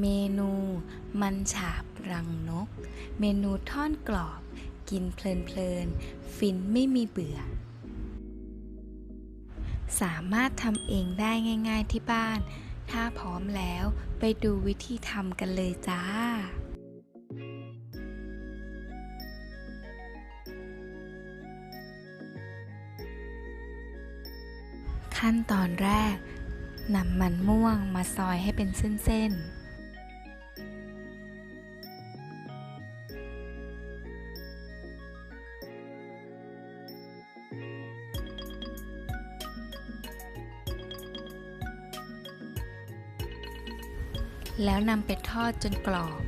เมนู มันฉาบรังนก เมนูทอดกรอบ กินเพลินๆ ฟินไม่มีเบื่อ สามารถทำเองได้ง่าย ๆที่บ้าน ถ้าพร้อมแล้วไปดูวิธีทำกันเลยจ้าขั้นตอนแรกนำมันม่วงมาซอยให้เป็นเส้นๆ แล้วนำไปทอดจนกรอบ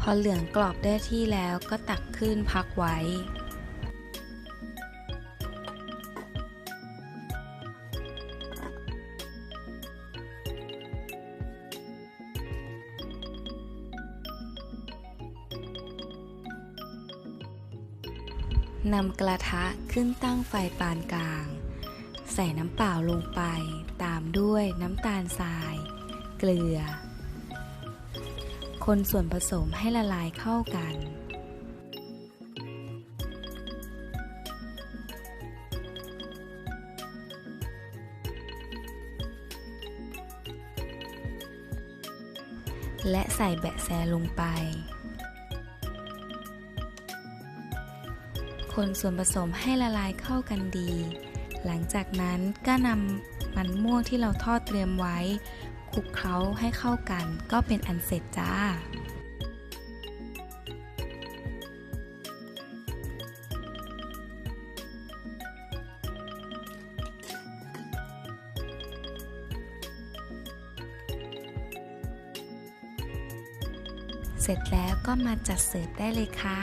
พอเหลืองกรอบได้ที่แล้วก็ตักขึ้นพักไว้ นำกระทะขึ้นตั้งไฟปานกลาง ใส่น้ำเปล่าลงไปตามด้วยน้ำตาลทราย เกลือ คนส่วนผสมให้ละลายเข้ากัน และใส่แบะแซลงไป คนส่วนผสมให้ละลายเข้ากันดี หลังจากนั้นก็นำมันม่วงที่เราทอดเตรียมไว้คลุกเคล้าให้เข้ากัน ก็เป็นอันเสร็จจ้าเสร็จแล้วก็มาจัดเสิร์ฟได้เลยค่ะ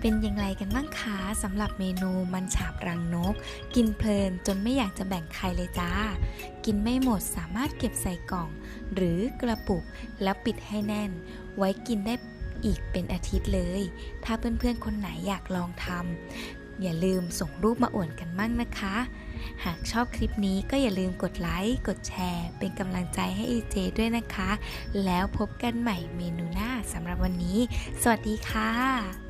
เป็นอย่างไรกันบ้างคะสำหรับเมนูมันฉาบรังนก กินเพลินจนไม่อยากจะแบ่งใครเลยจ้า กินไม่หมดสามารถเก็บใส่กล่อง หรือกระปุกแล้วปิดให้แน่น ไว้กินได้อีกเป็นอาทิตย์เลย ถ้าเพื่อนๆคนไหนอยากลองทำอย่าลืมส่งรูปมาอวดกันมั่งนะคะ หากชอบคลิปนี้ก็อย่าลืมกดไลค์กดแชร์ เป็นกำลังใจให้เอเจด้วยนะคะ แล้วพบกันใหม่เมนูหน้าสำหรับวันนี้ สวัสดีค่ะ